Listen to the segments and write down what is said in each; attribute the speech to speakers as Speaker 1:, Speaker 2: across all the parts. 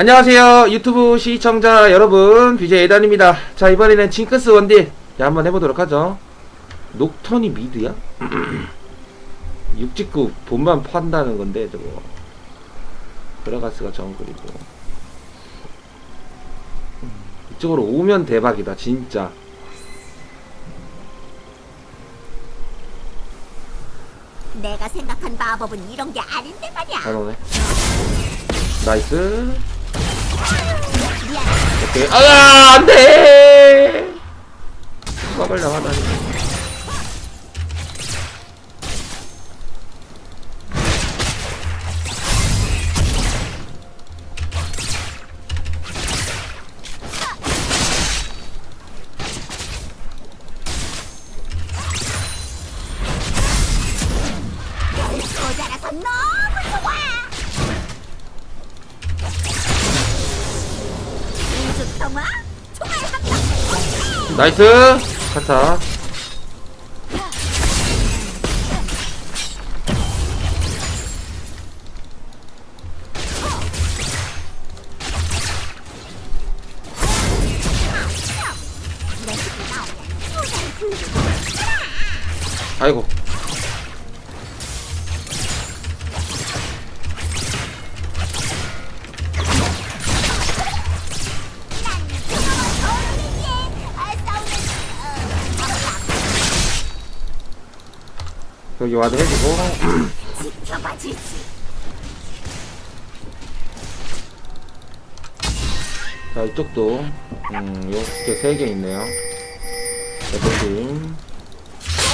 Speaker 1: 안녕하세요. 유튜브 시청자 여러분. BJ 에단입니다. 자 이번에는 징크스 원딜 자, 한번 해보도록 하죠. 녹턴이 미드야? 육직구 본만 판다는 건데 저거. 그라가스가 정글이고. 음, 이쪽으로 오면 대박이다 진짜.
Speaker 2: 내가 생각한 마법은 이런 게 아닌데 말이야.
Speaker 1: 잘 오네. 나이스. 오케이. 아 안돼! 수박을 나가다니 나이스! 카타
Speaker 2: 주지.
Speaker 1: 자 이쪽도 음 이렇게 세 개 있네요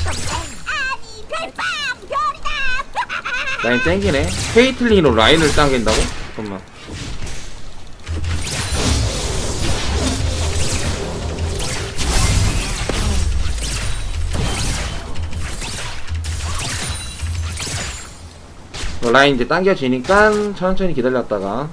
Speaker 2: 아니 별밤 별이다.
Speaker 1: 라인 땡기네 페이틀리로 라인을 당긴다고? 잠깐만 어, 라인 이제 당겨지니까 천천히 기다렸다가.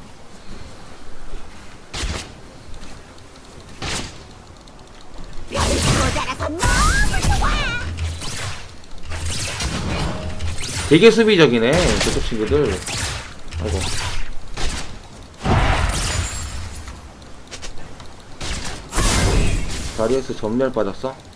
Speaker 1: 되게 수비적이네 저쪽 친구들 아이고 다리에서 전멸 빠졌어?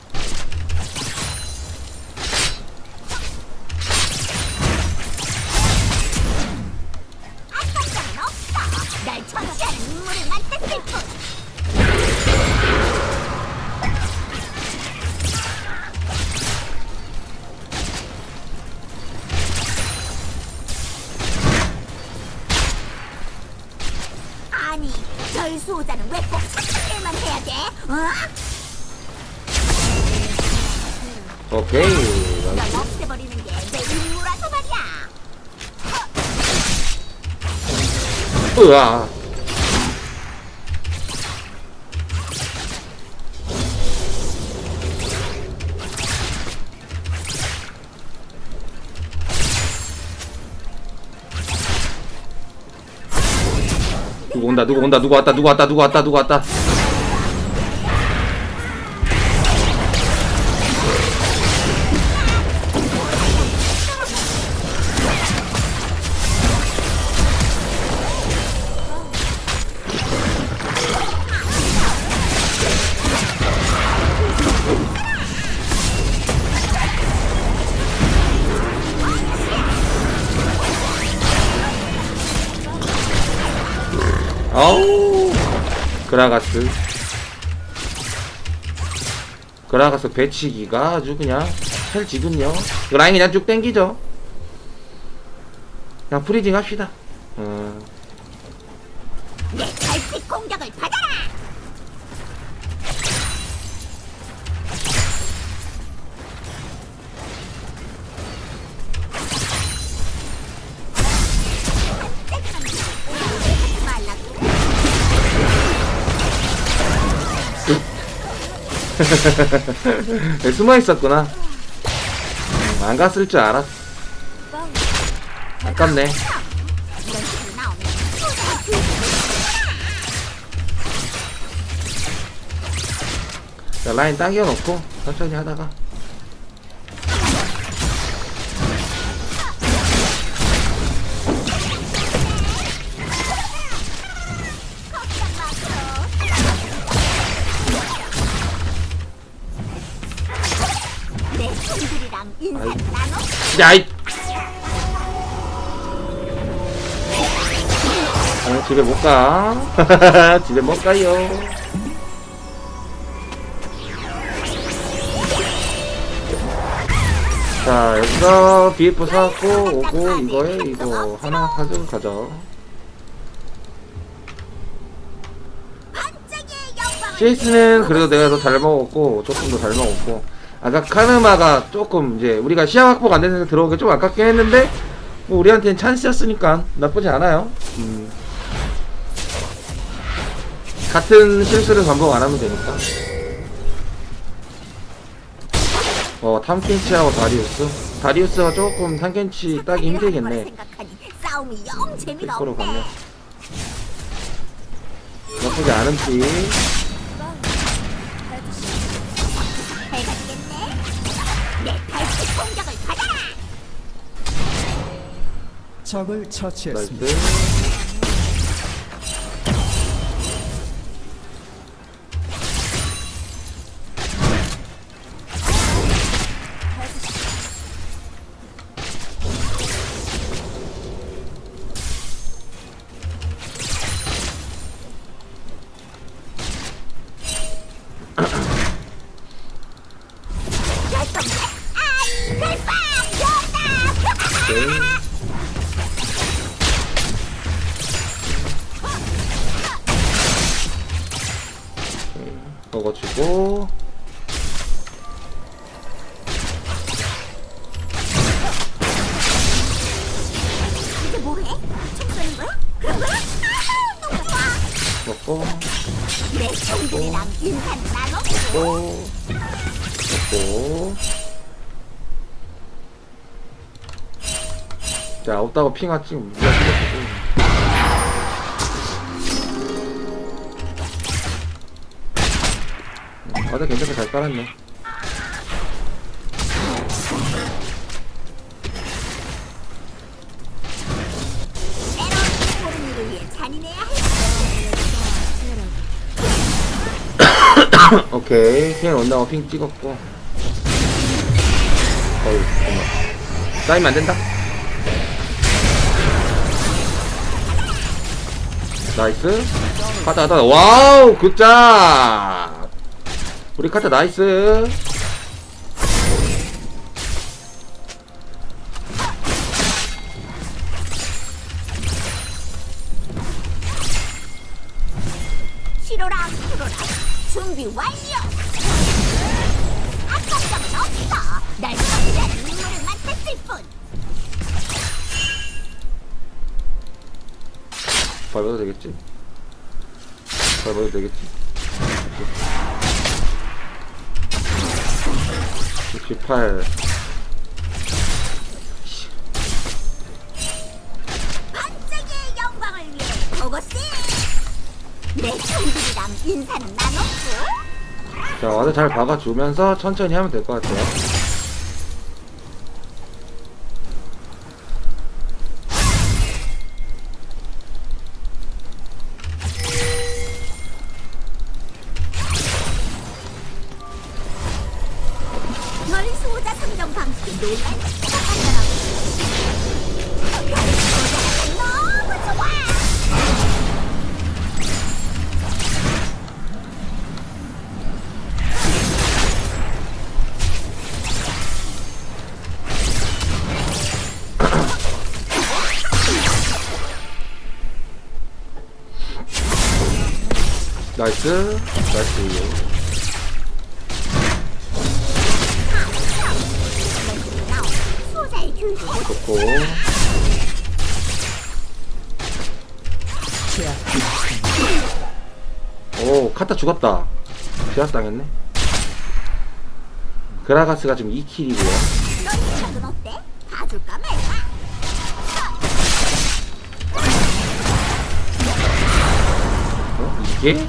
Speaker 1: 으아. 누구 온다 누구 온다 누구 왔다 누구 왔다 누구 왔다 누구 왔다 그라가스. 그라가스 배치기가 아주 그냥 찰지군요. 이 라인 그냥 쭉 땡기죠. 그냥 프리징 합시다. 어, 숨어 있었구나. 음, 안 갔을 줄 알았어 아깝네. 자, 라인 당겨놓고 천천히 하다가 야이. 아, 집에 못 가. 집에 못 가요. 자 여기서 BF 사갖고 오고 이거에 이거 하나
Speaker 2: 반짝이의 영광을
Speaker 1: CS는 그래도 내가 더 잘 먹었고 조금 더 잘 먹었고 아까 카르마가 조금 이제 우리가 시야 확보가 안 되는 들어오기 좀 아깝긴 했는데 뭐 우리한테는 찬스였으니까 나쁘지 않아요. 음. 같은 실수를 반복 안 하면 되니까. 어 탐켄치하고 다리우스. 다리우스가 조금 탐켄치 따기 힘들겠네.
Speaker 2: 생각하니 싸움이 영 재미가
Speaker 1: 100%
Speaker 2: 없네.
Speaker 1: 가면. 나쁘지 않은 팀
Speaker 3: 적을 처치했습니다.
Speaker 1: 나이스 먹어주고
Speaker 2: 이제 뭐해? 책 쓰는 거야? 그런 거야? 아, 너무 좋아.
Speaker 1: 먹고
Speaker 2: 내 나눠.
Speaker 1: 먹고 먹고 자 없다고 핑하 지금 무리가 찍었고 아들 괜찮게 잘 깔았네. 오케이. 핑 온다고 핑 찍었고. 어이 잠깐만. 쌓이면 안 된다? 나이스. 카타 카타 와우 굿잡 우리 카타 나이스
Speaker 2: 준비 완료. 없어. 날 인물을 뿐.
Speaker 1: 밟아도 되겠지? 밟아도 되겠지? 68
Speaker 2: 반짝이의 영광을 위해 보고씨. 내 친구들이랑 인사는 나눴고.
Speaker 1: 자 와서 잘 박아주면서 천천히 하면 될 것 같아요 좋고 오 카타 죽었다 제압 당했네 그라가스가 지금 2킬이고요
Speaker 2: 너 생각은 어때? 봐줄까 말까?
Speaker 1: 어? 이게?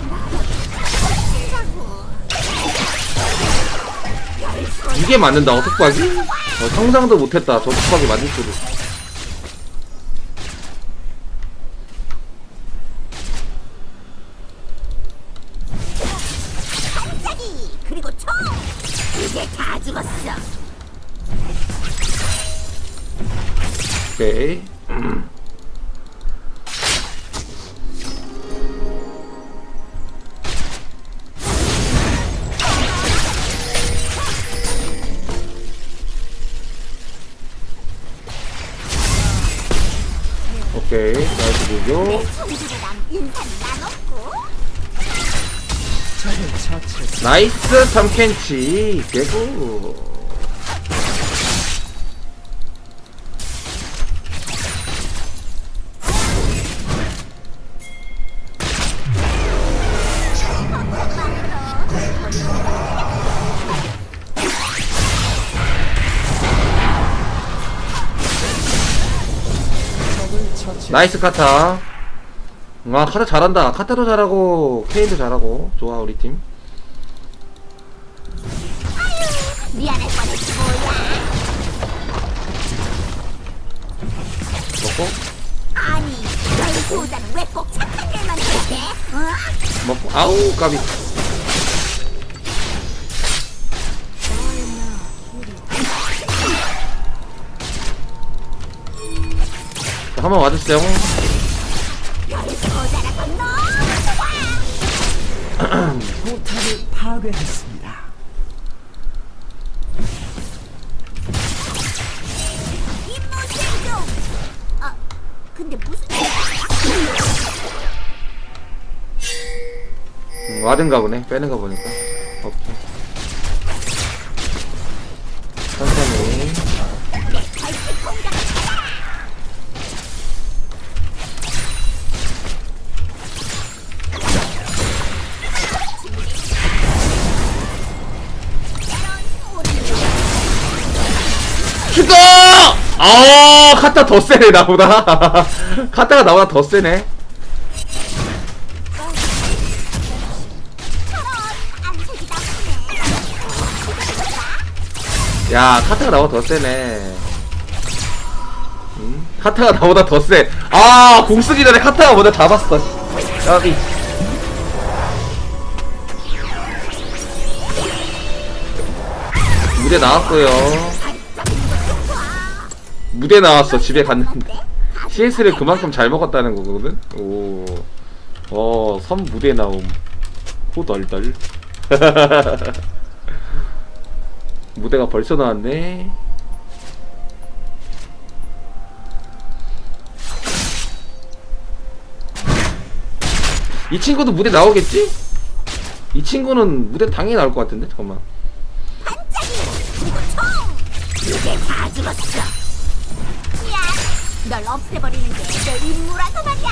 Speaker 1: 이게 맞는다고 속박이? 어, 상상도 못했다 저 속박이 맞을 줄을
Speaker 2: 반짝이 그리고 총. 이제 다 죽었어.
Speaker 1: 오케이. 오케이.
Speaker 2: 네, 되죠.
Speaker 1: 나이스 탐켄치. 개구. 나이스 카타. 와 카타 잘한다. 카타도 잘하고 케인도 잘하고 좋아 우리 팀.
Speaker 2: 미안할 뻔했지 뭐야
Speaker 1: 먹고
Speaker 2: 아니 너희 소자는 왜 꼭 착한 일만 해? 어?
Speaker 1: 먹고 아우 까비. 한번 와주세요.
Speaker 3: 포탑을 파괴했습니다.
Speaker 2: 아, 근데 무슨
Speaker 1: 음, 와든가 보네. 빼는가 보니까. 아, 카타 더 세네, 나보다. 카타가 나보다 더 세네. 야, 카타가 나보다 더 세네. 음? 카타가 나보다 더 세. 아, 공 쓰기 전에 카타가 먼저 잡았어. 까비. 무대 나왔고요. 무대 나왔어. 집에 갔는데. CS를 그만큼 잘 먹었다는 거거든. 오. 어, 선 무대 나옴. 호덜덜. 무대가 벌써 나왔네. 이 친구도 무대 나오겠지? 이 친구는 무대 당연히 나올 것 같은데 잠깐만.
Speaker 2: 이제 다 죽었어 야, 널 없애버리는 게 내 임무라서 말이야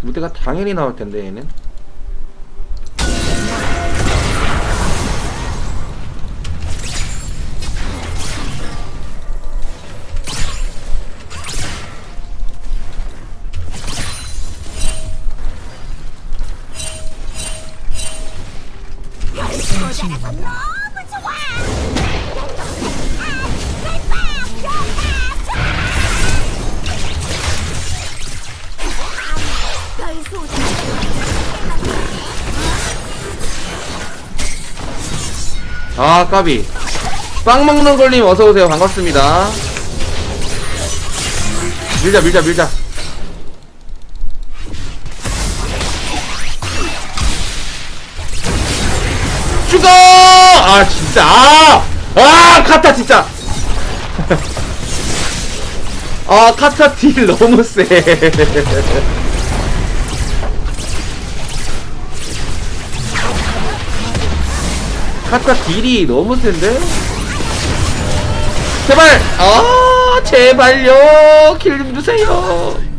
Speaker 1: 무대가 당연히 나올 텐데 얘는.
Speaker 2: 너 아
Speaker 1: 까비. 빵 먹는 걸님 어서 오세요. 반갑습니다. 밀자 밀자 밀자. 죽어! 아 진짜 아! 아 카타 진짜. 아 카타 딜 너무 세. 카타 딜이 너무 센데? 제발! 아, 제발요! 킬좀 주세요!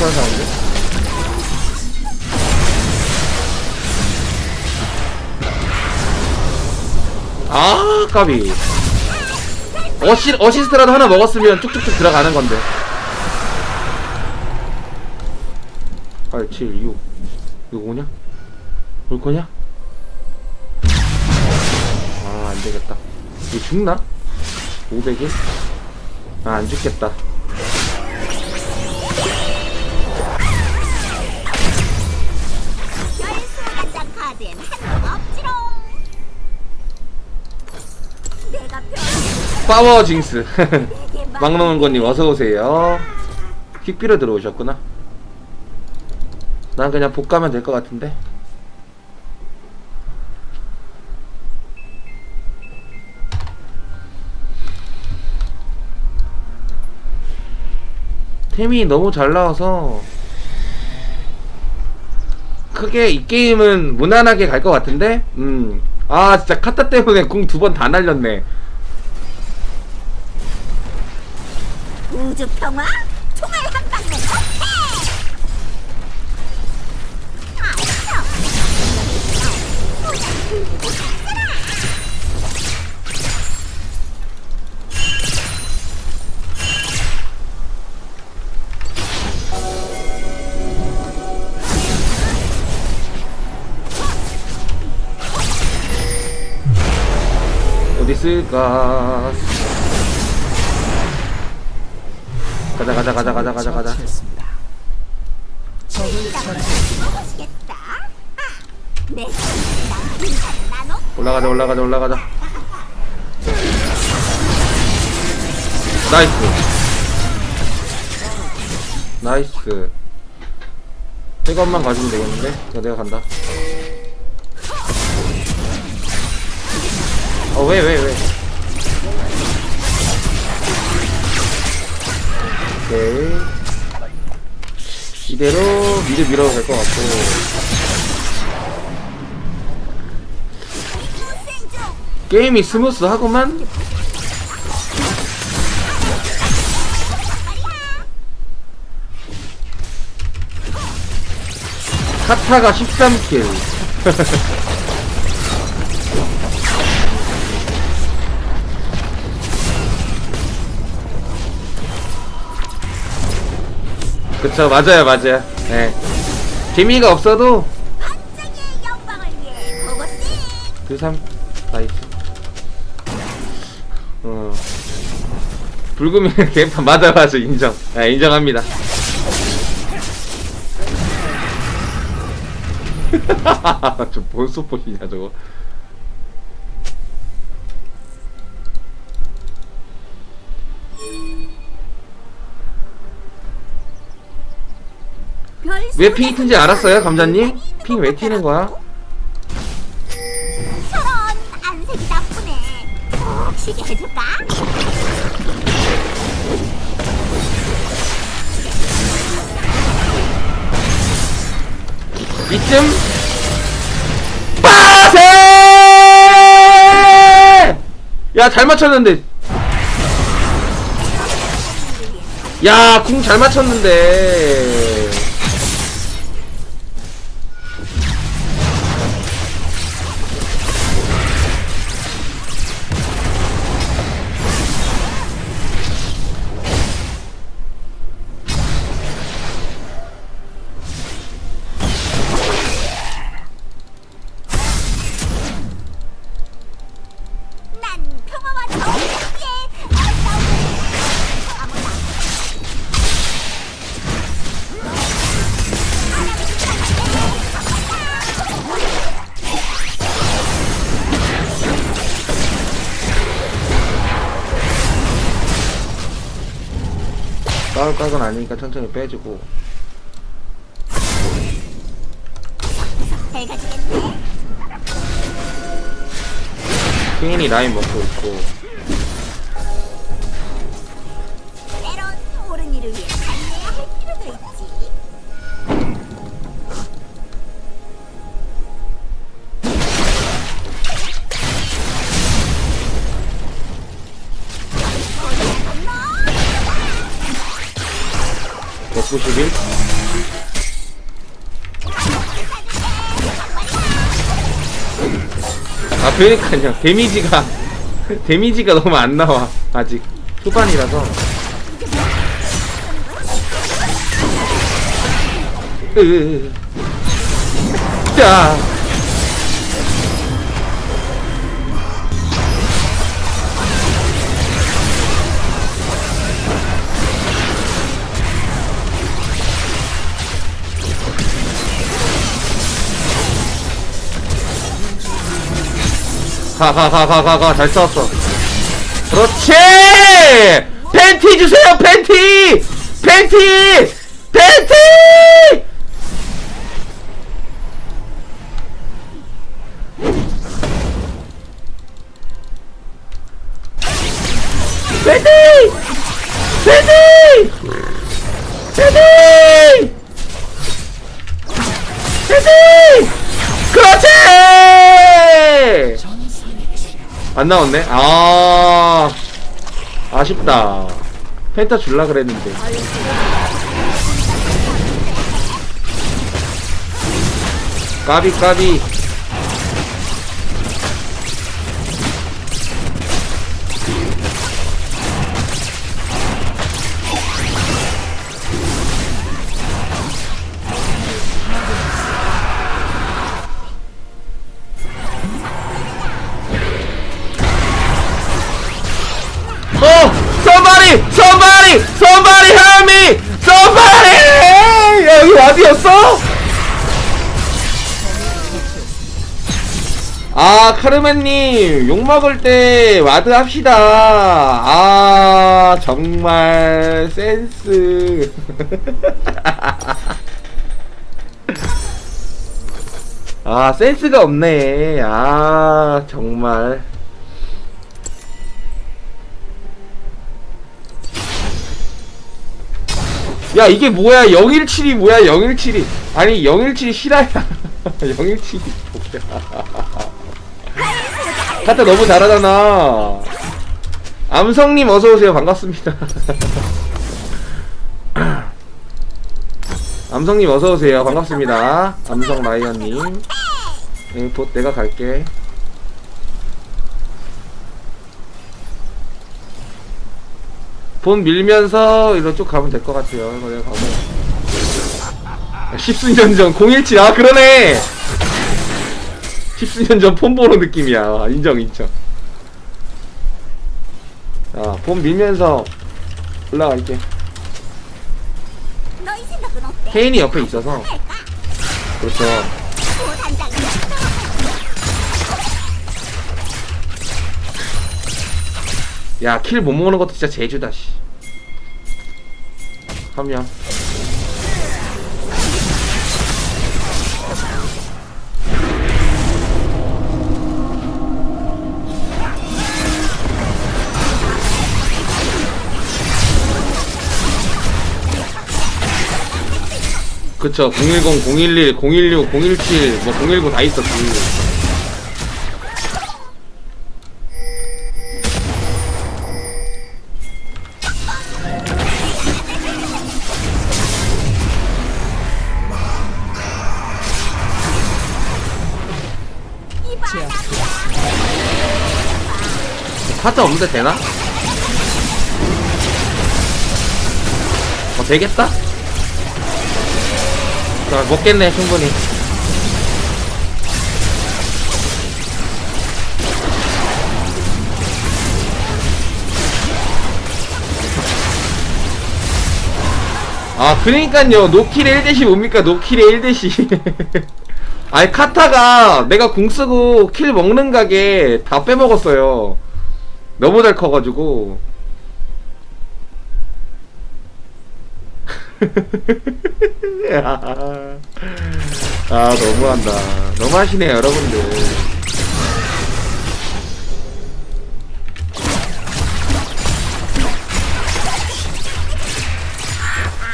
Speaker 1: 못하는 사람인데? 아 까비 어시, 어시스트라도 하나 먹었으면 쭉쭉쭉 들어가는 건데 8, 7, 6 이거 뭐냐? 올 거냐? 아 안되겠다 이거 죽나? 500일? 아 안 죽겠다 파워 징스. 막노은거님 어서오세요. 퀵비로 들어오셨구나. 난 그냥 복 가면 될 것 같은데. 템이 너무 잘 나와서 크게 이 게임은 무난하게 갈 것 같은데? 음아 진짜 카타 때문에 궁 두 번 다 날렸네
Speaker 2: 우주 평화 총알 한 방면?
Speaker 1: 어디 있을까? 가자 가자 가자 가자 가자 가자.
Speaker 2: 인사를 나눠
Speaker 1: 올라가자 올라가자 올라가자. 나이스. 나이스. 이것만 가지면 되겠는데? 야, 내가 간다. 어, 왜, 왜, 왜? 오케이. 이대로 미드 밀어도 될 것 같고. 게임이 스무스하구만. 카타가 13킬. 그쵸, 맞아요, 맞아요. 네. 재미가 없어도 그 3, 나이스. 어. 불금이 개판 맞아, 맞아, 인정. 아, 인정합니다. 저뭔 소포이냐, 저거. 왜 핑이 튼지 알았어요, 감자님? 핑 왜 튀는 거야?
Speaker 2: 저런 안색이 나쁘네 꼭 쉬게 해줄까?
Speaker 1: 이쯤 빠세! 야, 잘 맞췄는데. 야, 궁 잘 맞췄는데. 싸울 각은 아니니까 천천히 빼주고. 퀸이 라인 먹고 있고. 191 아 그러니까요. 데미지가 데미지가 너무 안 나와 아직. 초반이라서. 으. 자 가 가 가 가 가 가 잘 싸웠어 그렇지 팬티 주세요 팬티 팬티 팬티 팬티 팬티 팬티 팬티 그렇지 안 나왔네? 아 아쉽다. 펜타 줄라 그랬는데. 까비 까비 아 카르멘님 욕먹을 때 와드 합시다. 아 정말 센스. 아 센스가 없네. 아 정말. 야 이게 뭐야? 017이 뭐야? 017이. 아니 017이 실화야. 017이 뭐야 카타 너무 잘하잖아. 암성님 어서오세요. 반갑습니다. 암성님 어서오세요. 반갑습니다. 암성 라이언님. 네, 봇 내가 갈게. 본 밀면서 이리로 쭉 가면 될 것 같아요. 이거 내가 가고. 아, 십수년 전 017, 아, 그러네! 십수년 전 폰보로 느낌이야. 아, 인정, 인정. 자, 본 밀면서 올라갈게. 케인이 옆에 있어서. 그렇죠. 야, 킬 못 먹는 것도 진짜 제주다, 씨. 하면. 그쵸 010, 011, 016, 017, 뭐 019 다 있었지
Speaker 3: 제압
Speaker 1: 카드 없는데 되나? 어 되겠다? 자 먹겠네 충분히. 아 그러니까요. 노킬의 1대시 뭡니까? 노킬의 1대시. 아니 카타가 내가 궁 쓰고 킬 먹는 가게 다 빼먹었어요. 너무 잘 커가지고 아 너무한다. 너무하시네요 여러분들.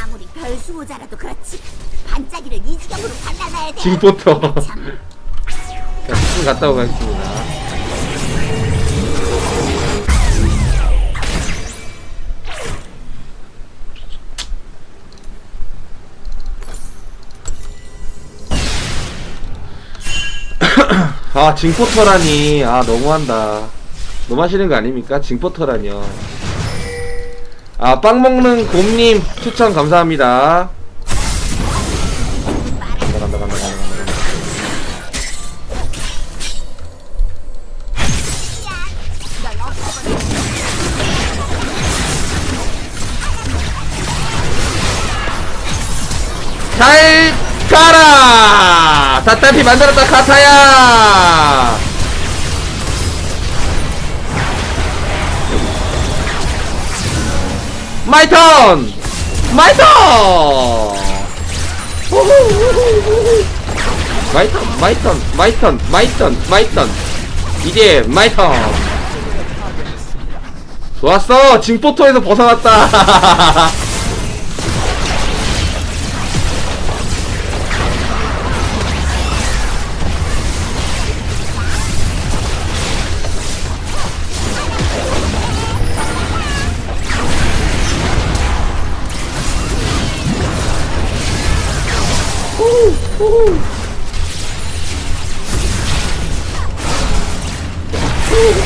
Speaker 2: 아무리 별수호자라도 그렇지. 반짝이를 이 지경으로 발라놔야 돼. 참.
Speaker 1: 자, 갔다 오겠습니다 아 징포터라니. 아 너무한다. 너무 하시는 거 아닙니까? 징포터라니요. 아빵 먹는 곰님 추천 감사합니다 다따피 만들었다 카타야! 마이 턴 마이 턴 마이 턴 마이 턴 마이 턴 마이 턴 마이 턴 이제 마이 턴 좋았어! 징포토에서 벗어났다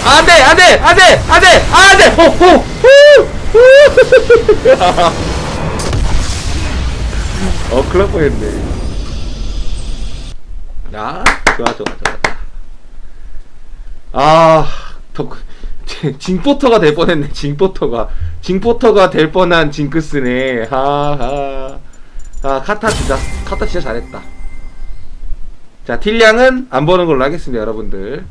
Speaker 1: 안 돼 안 돼 안 돼 안 돼 안 돼! 호 호 호! 어 클럽 보였네. 아? 좋아 좋아 좋아. 아더 징포터가 될 뻔했네 징포터가. 징포터가 될 뻔한 징크스네. 하하. 아 카타 진짜 카타 진짜 잘했다 자 딜량은 안 보는 걸로 하겠습니다 여러분들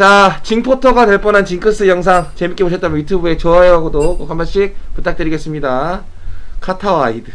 Speaker 1: 자, 징포터가 될 뻔한 징크스 영상 재밌게 보셨다면 유튜브에 좋아요하고 구독 꼭한 번씩 부탁드리겠습니다. 카타와 아이들.